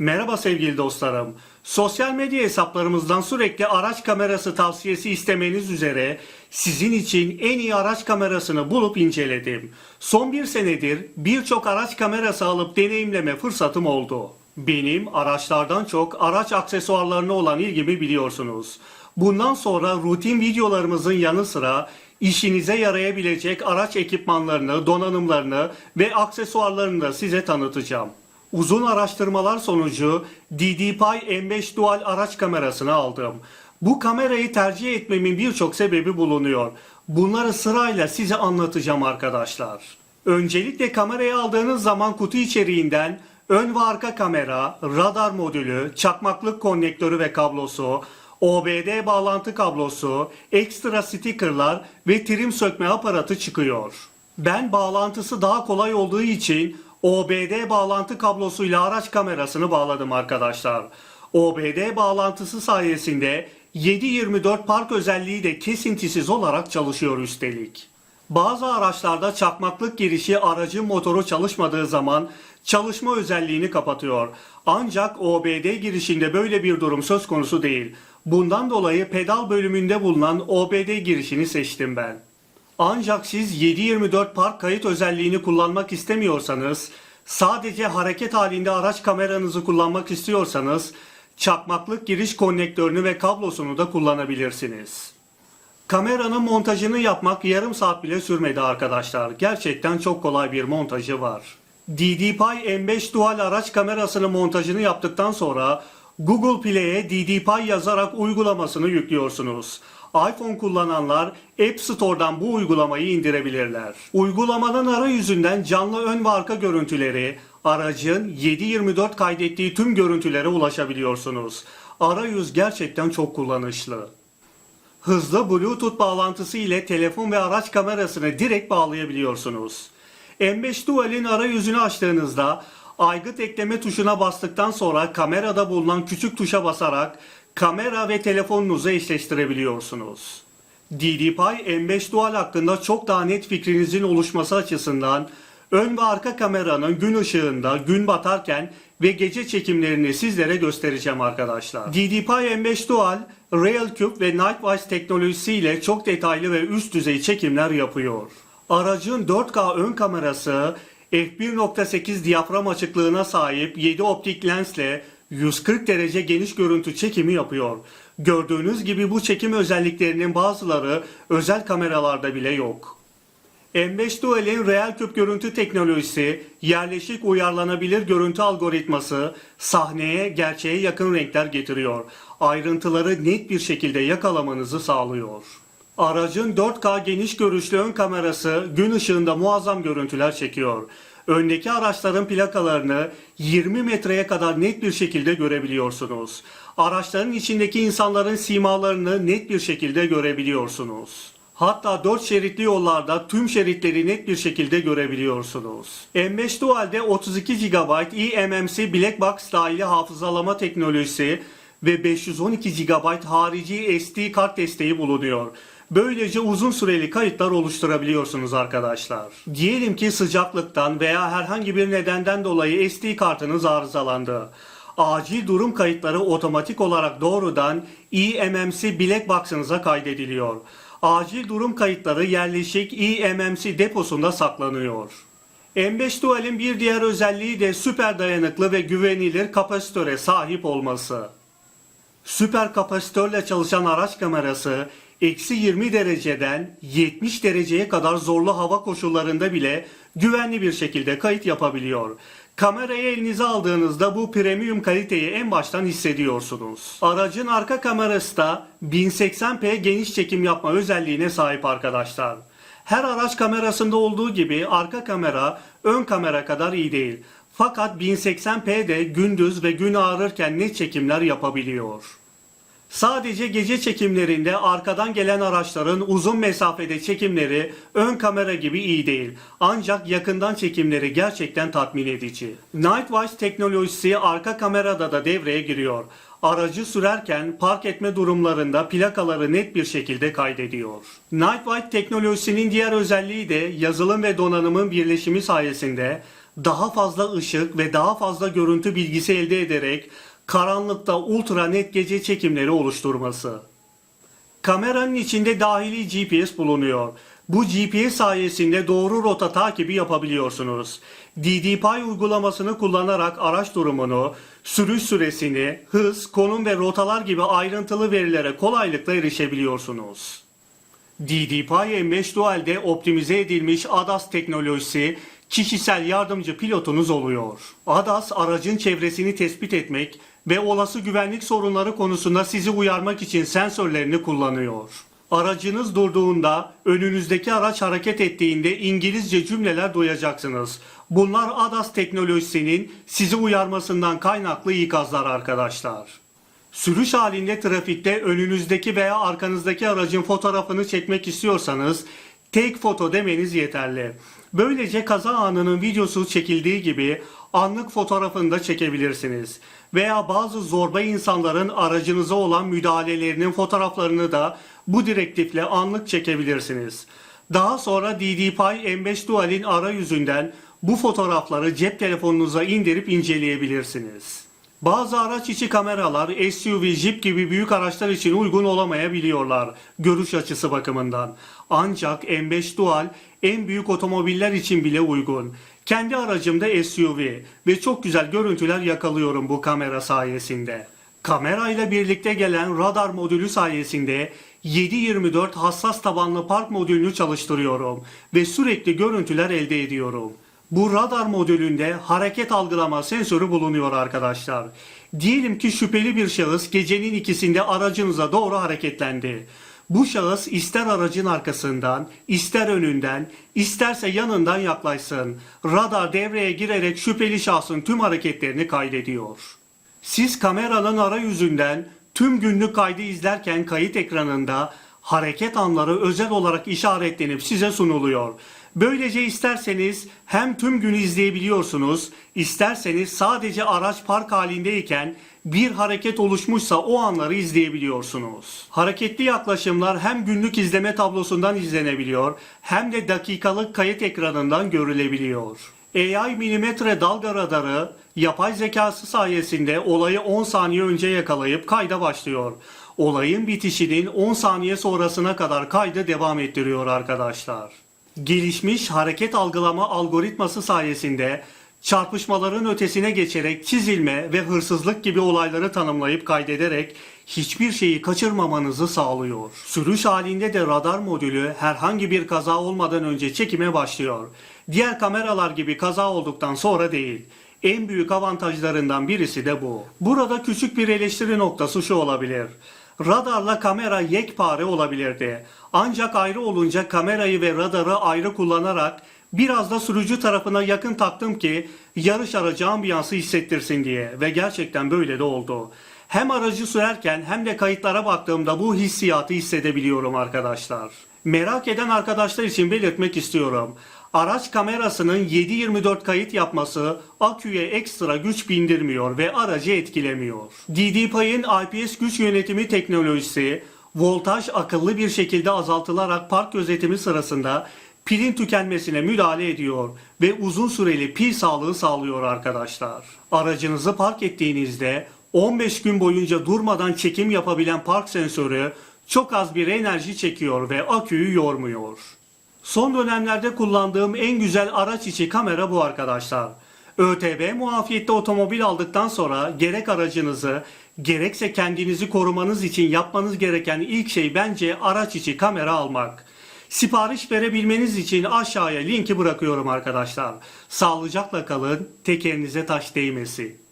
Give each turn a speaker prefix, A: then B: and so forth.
A: Merhaba sevgili dostlarım. Sosyal medya hesaplarımızdan sürekli araç kamerası tavsiyesi istemeniz üzere sizin için en iyi araç kamerasını bulup inceledim. Son bir senedir birçok araç kamerası alıp deneyimleme fırsatım oldu. Benim araçlardan çok araç aksesuarlarına olan ilgimi biliyorsunuz. Bundan sonra rutin videolarımızın yanı sıra işinize yarayabilecek araç ekipmanlarını, donanımlarını ve aksesuarlarını da size tanıtacağım. Uzun araştırmalar sonucu DDPI M5 Dual araç kamerasını aldım. Bu kamerayı tercih etmemin birçok sebebi bulunuyor. Bunları sırayla size anlatacağım arkadaşlar. Öncelikle kamerayı aldığınız zaman kutu içeriğinden ön ve arka kamera, radar modülü, çakmaklık konnektörü ve kablosu, OBD bağlantı kablosu, ekstra stickerlar ve trim sökme aparatı çıkıyor. Ben bağlantısı daha kolay olduğu için OBD bağlantı kablosuyla araç kamerasını bağladım arkadaşlar. OBD bağlantısı sayesinde 7/24 park özelliği de kesintisiz olarak çalışıyor üstelik. Bazı araçlarda çakmaklık girişi aracın motoru çalışmadığı zaman çalışma özelliğini kapatıyor. Ancak OBD girişinde böyle bir durum söz konusu değil. Bundan dolayı pedal bölümünde bulunan OBD girişini seçtim ben. Ancak siz 7/24 park kayıt özelliğini kullanmak istemiyorsanız, sadece hareket halinde araç kameranızı kullanmak istiyorsanız, çakmaklık giriş konnektörünü ve kablosunu da kullanabilirsiniz. Kameranın montajını yapmak yarım saat bile sürmedi arkadaşlar. Gerçekten çok kolay bir montajı var. DDPI M5 Dual araç kamerasının montajını yaptıktan sonra Google Play'e DDPI yazarak uygulamasını yüklüyorsunuz. iPhone kullananlar App Store'dan bu uygulamayı indirebilirler. Uygulamanın arayüzünden canlı ön ve arka görüntüleri, aracın 7/24 kaydettiği tüm görüntülere ulaşabiliyorsunuz. Arayüz gerçekten çok kullanışlı. Hızlı Bluetooth bağlantısı ile telefon ve araç kamerasını direkt bağlayabiliyorsunuz. M5 Dual'in arayüzünü açtığınızda aygıt ekleme tuşuna bastıktan sonra kamerada bulunan küçük tuşa basarak kamera ve telefonunuzu eşleştirebiliyorsunuz. DDPI M5 Dual hakkında çok daha net fikrinizin oluşması açısından ön ve arka kameranın gün ışığında, gün batarken ve gece çekimlerini sizlere göstereceğim arkadaşlar. DDPI M5 Dual, Real Cube ve Nightwise teknolojisiyle çok detaylı ve üst düzey çekimler yapıyor. Aracın 4K ön kamerası f1.8 diyafram açıklığına sahip 7 optik lensle 140 derece geniş görüntü çekimi yapıyor. Gördüğünüz gibi bu çekim özelliklerinin bazıları özel kameralarda bile yok. M5 Dual'in Real Küp görüntü teknolojisi, yerleşik uyarlanabilir görüntü algoritması sahneye gerçeğe yakın renkler getiriyor. Ayrıntıları net bir şekilde yakalamanızı sağlıyor. Aracın 4K geniş görüşlü ön kamerası gün ışığında muazzam görüntüler çekiyor. Öndeki araçların plakalarını 20 metreye kadar net bir şekilde görebiliyorsunuz. Araçların içindeki insanların simalarını net bir şekilde görebiliyorsunuz. Hatta 4 şeritli yollarda tüm şeritleri net bir şekilde görebiliyorsunuz. M5 Dual'de 32 GB eMMC Black Box dahili hafızalama teknolojisi ve 512 GB harici SD kart desteği bulunuyor. Böylece uzun süreli kayıtlar oluşturabiliyorsunuz arkadaşlar. Diyelim ki sıcaklıktan veya herhangi bir nedenden dolayı SD kartınız arızalandı. Acil durum kayıtları otomatik olarak doğrudan eMMC Black Box'ınıza kaydediliyor. Acil durum kayıtları yerleşik eMMC deposunda saklanıyor. M5 Dual'in bir diğer özelliği de süper dayanıklı ve güvenilir kapasitöre sahip olması. Süper kapasitörle çalışan araç kamerası eksi 20 dereceden 70 dereceye kadar zorlu hava koşullarında bile güvenli bir şekilde kayıt yapabiliyor. Kamerayı elinize aldığınızda bu premium kaliteyi en baştan hissediyorsunuz. Aracın arka kamerası da 1080p geniş çekim yapma özelliğine sahip arkadaşlar. Her araç kamerasında olduğu gibi arka kamera ön kamera kadar iyi değil. Fakat 1080p'de gündüz ve gün ağrırken net çekimler yapabiliyor. Sadece gece çekimlerinde arkadan gelen araçların uzun mesafede çekimleri ön kamera gibi iyi değil. Ancak yakından çekimleri gerçekten tatmin edici. Nightwise teknolojisi arka kamerada da devreye giriyor. Aracı sürerken park etme durumlarında plakaları net bir şekilde kaydediyor. Nightwise teknolojisinin diğer özelliği de yazılım ve donanımın birleşimi sayesinde daha fazla ışık ve daha fazla görüntü bilgisi elde ederek karanlıkta ultra net gece çekimleri oluşturması. Kameranın içinde dahili GPS bulunuyor. Bu GPS sayesinde doğru rota takibi yapabiliyorsunuz. DDPy uygulamasını kullanarak araç durumunu, sürüş süresini, hız, konum ve rotalar gibi ayrıntılı verilere kolaylıkla erişebiliyorsunuz. DDPy M5 Dual'de optimize edilmiş ADAS teknolojisi kişisel yardımcı pilotunuz oluyor. ADAS aracın çevresini tespit etmek ve olası güvenlik sorunları konusunda sizi uyarmak için sensörlerini kullanıyor. Aracınız durduğunda, önünüzdeki araç hareket ettiğinde İngilizce cümleler duyacaksınız. Bunlar ADAS teknolojisinin sizi uyarmasından kaynaklı ikazlar arkadaşlar. Sürüş halinde trafikte önünüzdeki veya arkanızdaki aracın fotoğrafını çekmek istiyorsanız tek foto demeniz yeterli. Böylece kaza anının videosu çekildiği gibi anlık fotoğrafını da çekebilirsiniz. Veya bazı zorba insanların aracınıza olan müdahalelerinin fotoğraflarını da bu direktifle anlık çekebilirsiniz. Daha sonra DDPy M5 Dual'in arayüzünden bu fotoğrafları cep telefonunuza indirip inceleyebilirsiniz. Bazı araç içi kameralar SUV, Jeep gibi büyük araçlar için uygun olamayabiliyorlar görüş açısı bakımından. Ancak M5 Dual en büyük otomobiller için bile uygun. Kendi aracımda SUV ve çok güzel görüntüler yakalıyorum bu kamera sayesinde. Kamerayla birlikte gelen radar modülü sayesinde 7/24 hassas tabanlı park modülünü çalıştırıyorum ve sürekli görüntüler elde ediyorum. Bu radar modülünde hareket algılama sensörü bulunuyor arkadaşlar. Diyelim ki şüpheli bir şahıs gecenin ikisinde aracınıza doğru hareketlendi. Bu şahıs ister aracın arkasından, ister önünden, isterse yanından yaklaşsın. Radar devreye girerek şüpheli şahsın tüm hareketlerini kaydediyor. Siz kameranın arayüzünden tüm günlük kaydı izlerken kayıt ekranında hareket anları özel olarak işaretlenip size sunuluyor. Böylece isterseniz hem tüm günü izleyebiliyorsunuz, isterseniz sadece araç park halindeyken bir hareket oluşmuşsa o anları izleyebiliyorsunuz. Hareketli yaklaşımlar hem günlük izleme tablosundan izlenebiliyor hem de dakikalık kayıt ekranından görülebiliyor. AI milimetre dalga radarı yapay zekası sayesinde olayı 10 saniye önce yakalayıp kayda başlıyor. Olayın bitişinin 10 saniye sonrasına kadar kaydı devam ettiriyor arkadaşlar. Gelişmiş hareket algılama algoritması sayesinde çarpışmaların ötesine geçerek çizilme ve hırsızlık gibi olayları tanımlayıp kaydederek hiçbir şeyi kaçırmamanızı sağlıyor. Sürüş halinde de radar modülü herhangi bir kaza olmadan önce çekime başlıyor. Diğer kameralar gibi kaza olduktan sonra değil. En büyük avantajlarından birisi de bu. Burada küçük bir eleştiri noktası şu olabilir. Radarla kamera yekpare olabilirdi. Ancak ayrı olunca kamerayı ve radarı ayrı kullanarak biraz da sürücü tarafına yakın taktım ki yarış aracı ambiyansı hissettirsin diye ve gerçekten böyle de oldu. Hem aracı sürerken hem de kayıtlara baktığımda bu hissiyatı hissedebiliyorum arkadaşlar. Merak eden arkadaşlar için belirtmek istiyorum. Araç kamerasının 7/24 kayıt yapması aküye ekstra güç bindirmiyor ve aracı etkilemiyor. DDPy'in IPS güç yönetimi teknolojisi voltaj akıllı bir şekilde azaltılarak park gözetimi sırasında pilin tükenmesine müdahale ediyor ve uzun süreli pil sağlığı sağlıyor arkadaşlar. Aracınızı park ettiğinizde 15 gün boyunca durmadan çekim yapabilen park sensörü çok az bir enerji çekiyor ve aküyü yormuyor. Son dönemlerde kullandığım en güzel araç içi kamera bu arkadaşlar. ÖTV muafiyette otomobil aldıktan sonra gerek aracınızı gerekse kendinizi korumanız için yapmanız gereken ilk şey bence araç içi kamera almak. Sipariş verebilmeniz için aşağıya linki bırakıyorum arkadaşlar. Sağlıcakla kalın, tekerinize taş değmesin.